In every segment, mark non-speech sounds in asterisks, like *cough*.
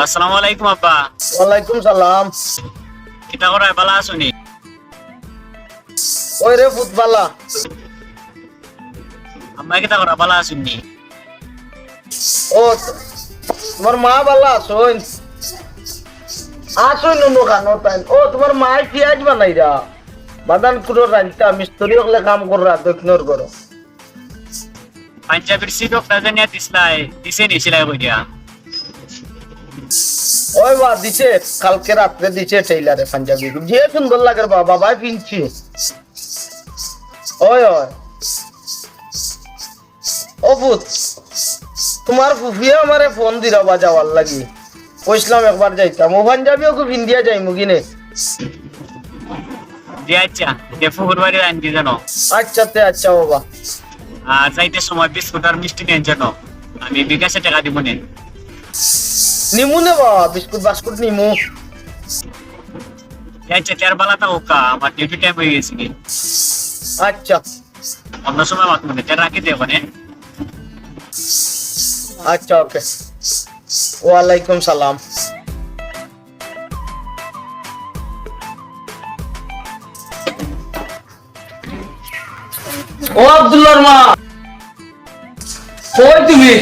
আব্বা আসসালামু আলাইকুম আব্বা ওয়ালাইকুম সালাম কিতা করায় ভালো আছুনি ওই রে ফুটবালা আম্মা কিতা করা ভালো আছুনি ও তোমার মা বালা আসুন আসুন নুনু খানো তাই ও তোমার মা পিঁয়াজ বানাই রা বাদান কুড়ো রান্তা মিস্ত্রি হলে কাম কররা দক্ষিণর করো পাঞ্জাবির সিটক না জানিয়া দিসলাই দিছে নি সিলাই কইয়া ওই বা দিছে কালকে রাত্রে দিছে টেইলারে পাঞ্জাবি। যে সুন্দর লাগে বা বাবাই পিনছি। ওই ওই। ও পুত তোমার ফুফিয়ে আমারে ফোন দিরা বা যাওয়ার লাগি। কইসলাম একবার যাইতাম। ও পাঞ্জাবিও খুব ইন্ডিয়া যাই মুগিনে আচ্ছা। আচ্ছা তে আচ্ছা বাবা। আর যাইতে সময় বিস্কুট আর মিষ্টি নেন জানো? আমি বিকাশে টাকা দিব নেন। নিমু নে বাবা বিস্কুট বাস্কুট নিমু। যে আচ্ছা তের বেলা তা ওকা আমার ডিউটি টাইম হয়ে গেছে কি? আচ্ছা। অন্য সময় মাত মনে তের রাখি দেবো নে আচ্ছা ওকে। ওয়ালাইকুম সালাম। ও আব্দুল্লাহর মা। কই তুমি?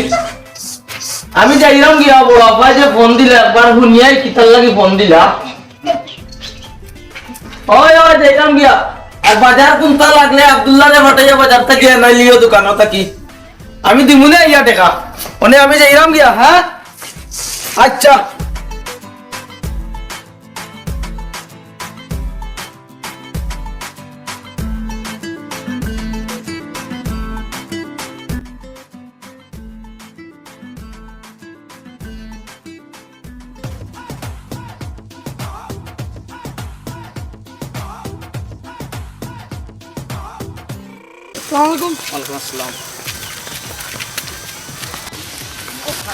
আমি যাইলাম গিয়া বড় আপা যে ফোন দিলে, একবার শুনিয়াই কিতার লাগি ফোন দিলা। ওই ওই, যাইলাম গিয়া। আর বাজার কোনটা লাগলে আব্দুল্লাহ রে ফাটাইয়া বাজার থেকে নাইলিও দোকানত থাকি। আমি দিমুনে ইয়া দেখা ওনে আমি যাইলাম গিয়া হ্যাঁ? আচ্ছা।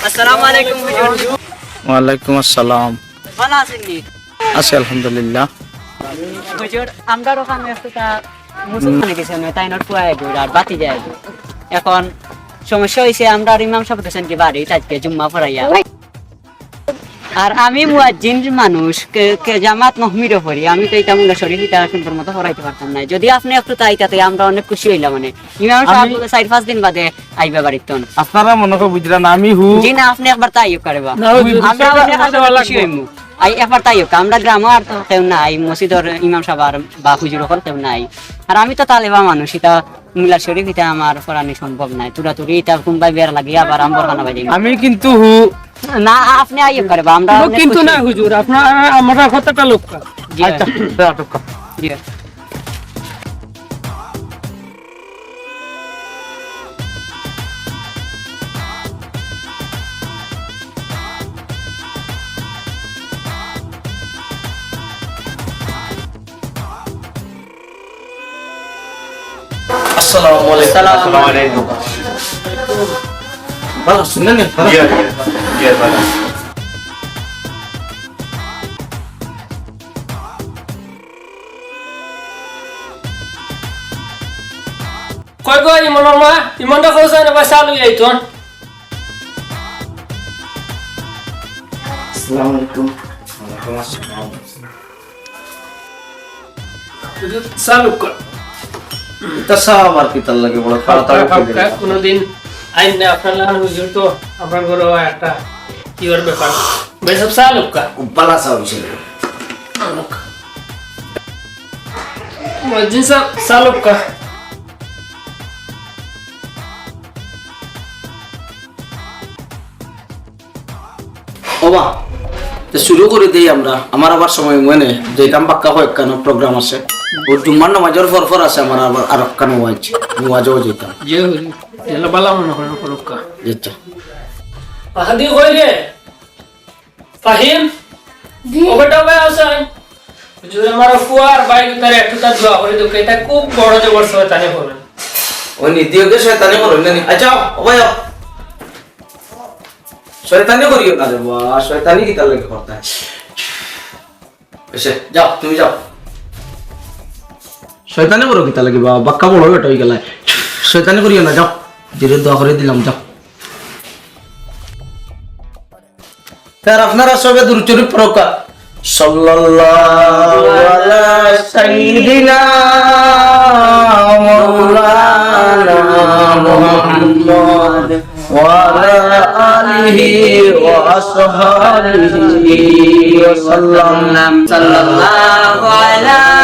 আসসালামু। আলাইকুম হুজুর ওয়ালাইকুম আসসালাম। ভালো আছেন নি? আছি আলহামদুলিল্লাহ। হুজুর আমরা ওখানে একটা মুসলমান গেছে না তাই নট পুয়াই গো আর বাতি যায়। এখন সমস্যা হইছে আমরা ইমাম সাহেব গেছেন কি বাড়ি আজকে জুম্মা পড়াইয়া। আর আমি মুয়াজ্জিন মানুষ জামাত নহমিরও পড়ি। আমি তো এটা মুলা শরীর এটা সুন্দর মতো পড়াইতে পারতাম না। যদি আপনি একটু তাই তাতে আমরা অনেক খুশি হইলাম মানে। ইমাম সাহেব চার পাঁচ দিন বাদে আইবা বাড়িতে আপনারা মনে করে বুঝলেন না আমি হু জি না আপনি একবার তাই করবা আমরা অনেক খুশি হইমু। আই একবার তাই হোক আমরা গ্রামে আর তো কেউ নাই মসজিদর ইমাম সাহেব আর বা হুজুর হল কেউ নাই। আর আমি তো তালেবা মানুষ এটা শরীফ এটা আমার সম্ভব নাই। তুরা তুরি এটা কোনবাই বের লাগিয়ে আবার আম্বর আমি কিন্তু হু না আপনি আই করবা আমরা অনেক কিন্তু খুশি। না হুজুর আপনার আমরা কতটা লোক জি আচ্ছা জি আসসালামু আলাইকুম ভালো শুনেন কই গো ইমনের মা ইমনটা কইছে না পয়সা লই আইতো আসসালামু আলাইকুম হুজুর চালু কর এটা সাহাব আর কি তার লাগে বড় তাড়াতাড়ি করে দিলাম। আইন না আপনার হুজুর তো আপনার ঘরে একটা কি ওর ব্যাপার। ভাই সব চালু কর ওবা তো শুরু করে দিই আমরা। আমার আবার সময় মনে যে যেতাম পাক্কা হয় কেন প্রোগ্রাম আছে। ও জুম্মার নামাজের ফর ফর আছে আমার আবার আর কেন ওয়াজ ওয়াজও যেতাম। যে এলা বালা মনে করেন করুক কা যেত। আহাদি কই রে ফাহিম ও বেটা ভাই আছেন হুজুর আমার ফুয়ার বাইক তার একটু তার দোয়া করে দুকে এটা খুব বড় জবর সবাই তানে করবেন ওই নীতিওকে শয়তানি করো না আচ্ছা ও ভাই। শয়তানি করিও না রে বাবা শয়তানি কি তার লাগে করতে? এসে যাও তুমি যাও। শয়তানি করো কি তার লাগে বাবা? বাক্কা বড় বেটা হয়ে গেলায়। শয়তানি করিও না, যাও। ধীরে দোয়া করে দিলাম, যাও। তার আপনারা সবে দুরুচরি প্রকা সাল্লাল্লাহু আলা সাইয়্যিদিনা মাওলানা মুহাম্মদ ওয়া আলা আলিহি ওয়া আসহাবিহি ওয়া সাল্লাম সাল্লাল্লাহু আলা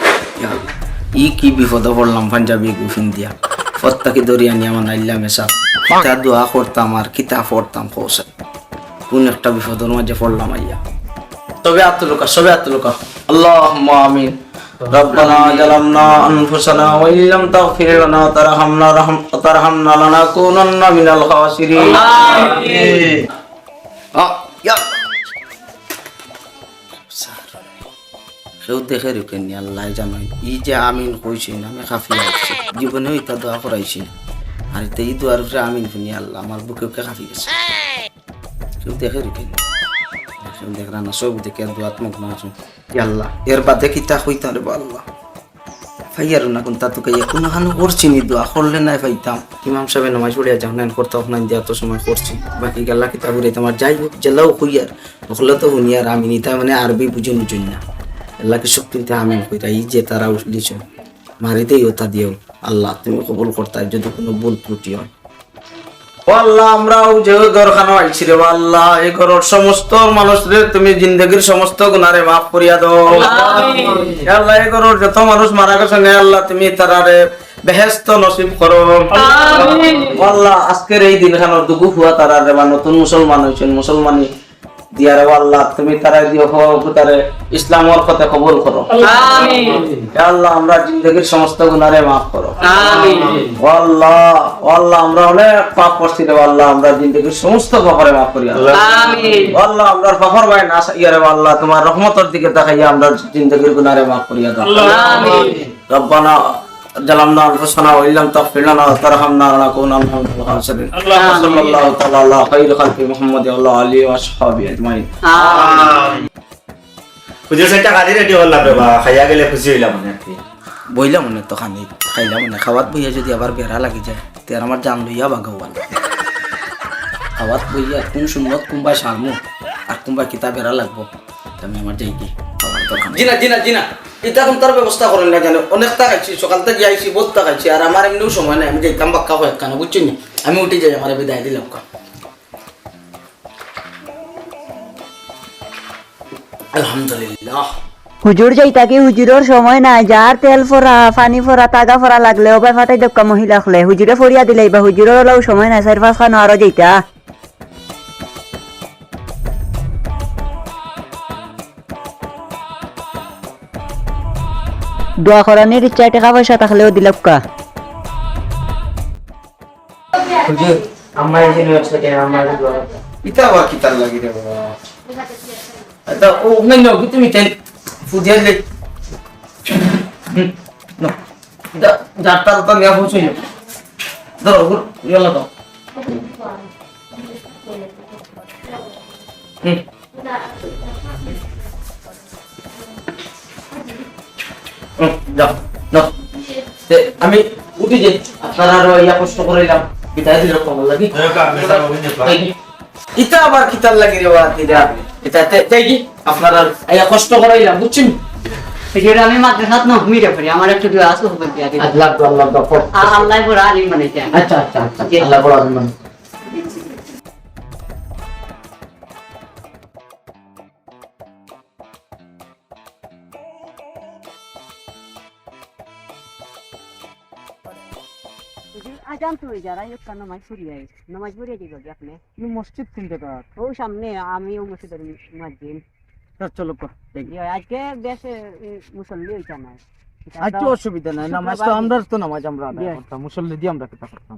ই কি বিপদে পড়লাম পাঞ্জাবি গুফিন দিয়া ফত্তাকে দরিয়া নিয়ে আমার নাইলাম এসা কিতা দোয়া করতাম আর কিতা পড়তাম কৌশল কোন একটা বিপদের মাঝে পড়লাম আইয়া সবে আত্মলোকা সবে আত্মলোকা আল্লাহ আমিন ربنا ظلمنا انفسنا وان لم تغفر لنا وترحمنا رحم وترحمنا لنكونن من الخاسرين امين কেউ দেখে রেখেন নি, আল্লাহ জানাই। ই যে আমিন কইছি না, আমি কাফি আসছি ইতা দোয়া করাইছি আর এতে এই দোয়ার উপরে আমিন শুনি আল্লাহ আমার বুকে ওকে কাফি গেছে কেউ দেখে দেখরা না। সব দেখে দোয়াত্মক না আছো। আল্লাহ, এর বাদে কিতা হইতা রে আল্লাহ? ফাইয়ার না কোন তাতো কাইয়া কোনো হানো করছি নি, দোয়া করলে নাই পাইতাম। ইমাম সাহেব নামাজ পড়িয়া যাও না করতে হোক না তো সময় করছি। বাকি গাল্লা কিতা ঘুরে তোমার যাই হোক জেলাও হইয়ার হলে তো হুনিয়ার, আমি নিতা মানে আরবি বুঝে নুঝুন না। আল্লাহকে শক্তিতে আমি কইরা এই যে তারা উঠলিছ মারিতেই ওটা দিও। আল্লাহ তুমি কবুল করতা যদি কোনো ভুল ত্রুটি হয়। আল্লাহ আমরাও যে ঘরখানো আইছি রে আল্লাহ এই ঘরের সমস্ত মানুষরে তুমি জিন্দগির সমস্ত গুনারে মাফ করিয়া দাও। আল্লাহ এই ঘরের যত মানুষ মারা গেছে নে আল্লাহ তুমি তারারে বেহেস্ত নসিব করো। আল্লাহ আজকের এই দিনখানোর দুগু হুয়া তারারে বা নতুন মুসলমান হয়েছেন মুসলমানি দিয়ারে আল্লাহ তুমি তারা দিও হোক তারে ইসলামর কথা কবুল করো। আল্লাহ আমরা জিন্দগির সমস্ত গুনারে মাফ করো। আল্লাহ আল্লাহ আমরা অনেক পাপ করছি রে আল্লাহ আমরা জিন্দগির সমস্ত পাপরে মাফ করি আল্লাহ। আল্লাহ আমরা পাপর ভাই না ইয়ারে আল্লাহ তোমার রহমতের দিকে তাকাইয়া আমরা জিন্দগির গুনারে মাফ করিয়া দাও রব্বানা ظلمنا انفسنا وان لم تغفر لنا وترحمنا لنكونن من الخاسرين صلى الله تعالى على خير خلق محمد وعلى اله واصحابه اجمعين পুজোর সেটা কাজে রেডি হলাম রে বা খাইয়া গেলে খুশি হইলাম মনে আর কি বইলা মনে তো খানি খাইলা মনে খাওয়াত বইয়া যদি আবার বেড়া লাগি যায় তে আর আমার জান লইয়া বাগাওয়াল খাওয়াত বইয়া কোন সুন্নত কুম্বা সারমু আর কুম্বা কিতা বেড়া লাগবো তা আমি আমার যাই কি খাওয়ার দরকার জিনা জিনা জিনা এটা কোন তার ব্যবস্থা করেন না অনেক টাকা সকাল থেকে আইছি, বহুত টাকা আর আমার এমনিও সময় নাই। আমি যাইতাম বাক্কা হয় কেন আমি উঠে যাই, আমার বিদায় দিলাম আলহামদুলিল্লাহ। হুজুর হুজুরের সময় নাই। যার তেল ফরা পানি ফরা তাগা ফরা লাগলে ওবাই ফাটাই দক্কা মহিলা খলে। হুজুরে ফরিয়া দিলে বা হুজুরের সময় নাই চার পাঁচ খানো আরও যাইতা। দোয়া করানির ইচ্ছা টাকা পয়সা থাকলেও ইতা লাগি রে বাবা? এটা ও না না তুমি তাই ফুদিয়ে লে না। এটা যাত্রা তো নিয়া পৌঁছই না। ধরো ইয়ালা দাও হুম। যাও যাও তে, আমি উঠি যে আপনারা আরও ইয়া কষ্ট করাইলাম বিদায় দিল খবর লাগি ইটা আবার কিতার লাগি রে বাবা দিদা এটা তাই কি আপনারা ইয়া কষ্ট করাইলাম বুঝছেন হুজুর আমি মাদ্রাসাত ন মিরে পড়ি আমার একটু দোয়া আছে হবে আল্লাহ আল্লাহ আল্লাহ পড়া আলিম বানাইতে আচ্ছা আচ্ছা আচ্ছা আল্লাহ বড় হয়ে যারা নামাজ পড়িয়ে নামাজ পড়িয়ে কি করবি আপনি মসজিদ কিনতে পার ও সামনে আমি ও মসজিদের মাঝদিন চলো আজকে বেশ মুসল্লি হইতা না আজকে অসুবিধা নাই নামাজ তো আমরা তো নামাজ আমরা মুসল্লি দিয়ে আমরা করতাম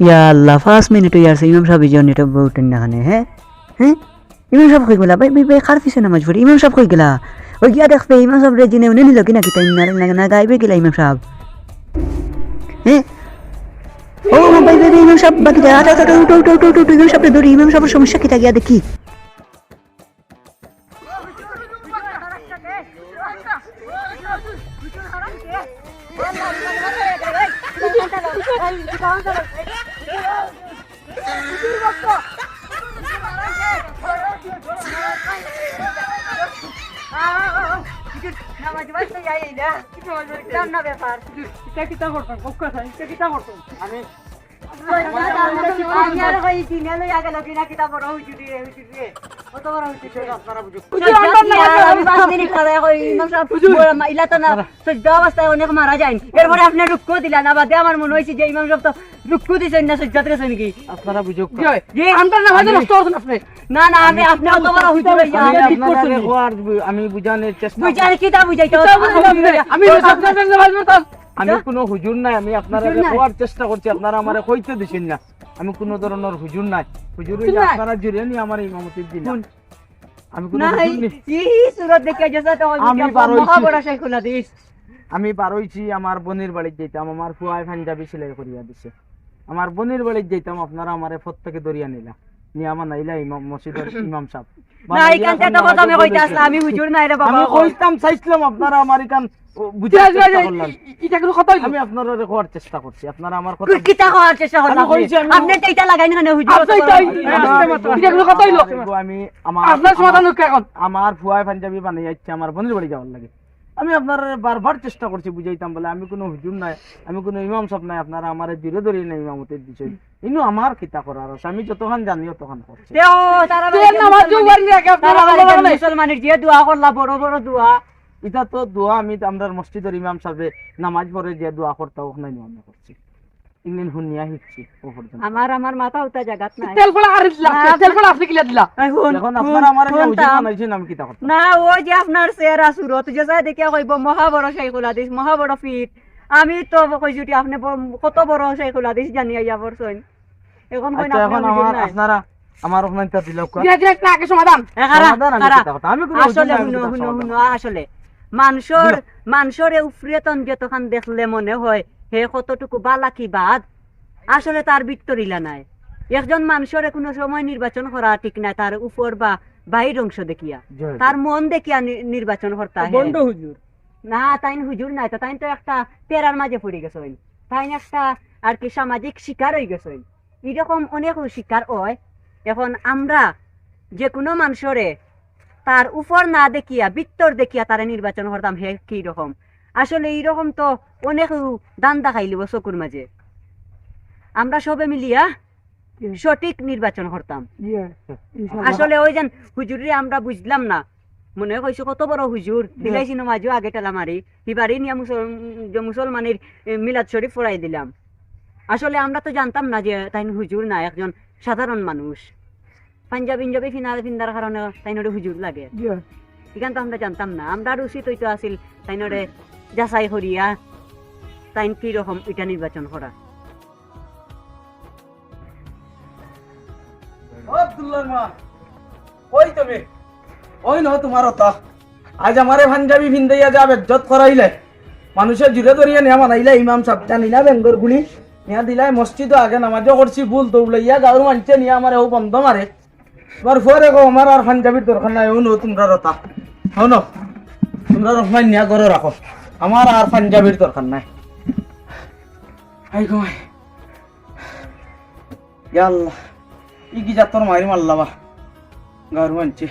ইয়া আল্লাহ পাঁচ মিনিট ইয়ার ইমাম সাহেব জন এটা উঠেন না খানে হ্যাঁ? হ্যাঁ? ইমাম সাহেব কই গেলা? ভাই ভাই ভাই খার পিছে নামাজ পড়ি? ইমাম সাহেব কই গেলা? ওই গিয়া দেখবে ইমাম সাহেব রে জিনে উনি নিল কিনা কিতা না, না- না, গাইবে গেলা ইমাম সাহেব। হ্যাঁ? ও, ভাই ভাই ইমাম সাহেব, বাকি দা আটা আটা উঠো উঠো উঠো উঠো ইমাম সাহেব ধরি ইমাম সাহেবের সমস্যা কিতা গিয়া দেখি। অনেক মারা যায় এরপরে আপনি রুক্কু দিলেন আবার দিয়ে আমার মনে হয়েছে যে ইমাম সাহেব তো রুক্কু দিচ্ছেন না সজ্জাত নাকি আপনারা বুঝুক। না না না আপনি অত বড় হইতে আমি বুঝানোর চেষ্টা বুঝান বুঝাইতে আমি আমি কোনো হুজুর নাই আমি আপনারা? হওয়ার চেষ্টা করছি আপনারা আমারে কইতে দিছেন না। আমি কোনো ধরনের হুজুর নাই। হুজুর হইলে আপনারা জুড়ে নি আমার ইমামতির দিন। আমি কোনো হুজুর নেই। এই সুরত দেখে যেসা তো আমি বার হইছি। মহাবড় শাইখুল হাদিস আমি বারোইছি আমার বোনের বাড়িতে যেতাম আমার ফুয়ায় পাঞ্জাবি সেলাই করিয়া দিছে। আমার বোনের বাড়িতে যেতাম আপনারা আমার প্রত্যেকে দরিয়া নিলা। নিয়ে আমার নাইলা ইমাম মসজিদের *laughs* ইমাম সাহেব। না এখান থেকে তো কথা আমি কইতে আসলাম আমি হুজুর নাই রে বাবা। আমি কইতাম চাইছিলাম আপনারা আমার এখান চেষ্টা করলাম আমি আপনারা রেখোয়ার চেষ্টা করছি আপনারা আমার কথা চেষ্টা করলাম আমি আপনি? তো এটা লাগাই না। হুজুর অত বড়। আমি আমার আমার ফুয়ায় পাঞ্জাবি বানাই যাচ্ছে আমার বোনের বাড়ি যাওয়ার লাগে। আমি আপনার বারবার চেষ্টা করছি বুঝাইতাম বলে আমি কোনো হুজুর নাই আমি কোনো ইমাম সব নাই আপনারা আমার দূরে দূরে নাই ইমামতের দিছে ইনু আমার কিতা করার আছে আমি যতক্ষণ জানি ততক্ষণ করছি। মুসলমানের যে দোয়া করলা বড় বড় দোয়া। এটা তো দোয়া আমি আমরা মসজিদের ইমাম সাহেবে নামাজ পড়ে যে দোয়া করতে ওখানে আমি করছি। ইংলিন শুনিয়া শিখছি আমার আমার মাথা উঠা জায়গাত নাই। এই শুন, এখন শুন, আমার হুজুর বানাইছেন আমি কিতা করতাম না ওই যে আপনার চেহারা সুরত যে যাই দেখে কইব মহাবড় শাইখুল হাদিস মহাবড় ফিট। আমি তো কইছি যে আপনি কত বড় শাইখুল হাদিস জানি আইয়া এখন কই না আচ্ছা। আপনারা আমার ওখানে দিল সমাধান। আসলে। মানুষের মানুষের উফরিয়তন যতক্ষণ দেখলে মনে হয় হে কতটুকু বালা কি বাদ? আসলে তার বিত্তরিলা নাই। একজন মানুষের কোনো সময় নির্বাচন করা ঠিক নাই তার উপর বা বাহির অংশ দেখিয়া। তার মন দেখিয়া নির্বাচন করতা হুজুর না তাইন হুজুর নাই তো তাইন তো একটা পেরার মাঝে পড়ে গেছে তাইন একটা আর কি সামাজিক শিকার হয়ে গেছে এরকম অনেক শিকার হয়। এখন আমরা যে কোনো মানুষরে তার উপর না দেখিয়া বিত্তর দেখিয়া তারা নির্বাচন করতাম হে কি রকম আসলে এইরকম তো অনেক দান দেখাইলিব চকুর মাঝে। আমরা সবে মিলিয়া সঠিক নির্বাচন করতাম আসলে ওই যেন হুজুরে আমরা বুঝলাম না। মনে কইছো কত বড় হুজুর। দিলাইছি নমাজও আগে টেলা মারি এবারে নিয়ে মুসলমানের মিলাদ শরীফ পড়াই দিলাম। আসলে আমরা তো জানতাম না যে তাই হুজুর না একজন সাধারণ মানুষ। পাঞ্জাবি ইঞ্জাবি ফিনার ফিন্দার কারণে তাই নরে হুজুর লাগে। এখান তো আমরা জানতাম না। আমরা উচিত হইতো আছিল তাই নরে যাচাই করিয়া তাই কি রকম এটা নির্বাচন করা। ওই তুমি? ওই ন তোমার ওতা। আজ আমারে পাঞ্জাবি ভিন্দাইয়া যা বেজ্জত করাইলে মানুষের জুড়ে ধরিয়া নিয়া মানাইলে ইমাম সাহেব জানিলা বেঙ্গর গুলি। নিয়া দিলাই মসজিদ আগে নামাজও করছি ভুল তো উলাইয়া গাঁর মানছে নিয়া আমারে ও বন্ধ মারে। তোমার ফুয়ারে গো আমার আর পাঞ্জাবির দরকার নাই ও নো, তোমরা রতা। হন তোমরা রহমান নিয়া করে রাখো। আমার আর পাঞ্জাবির দরকার নাই। আই গো ইয়াল্লা ই কি জাতর মারি মারলাবা। গাঁর মানছে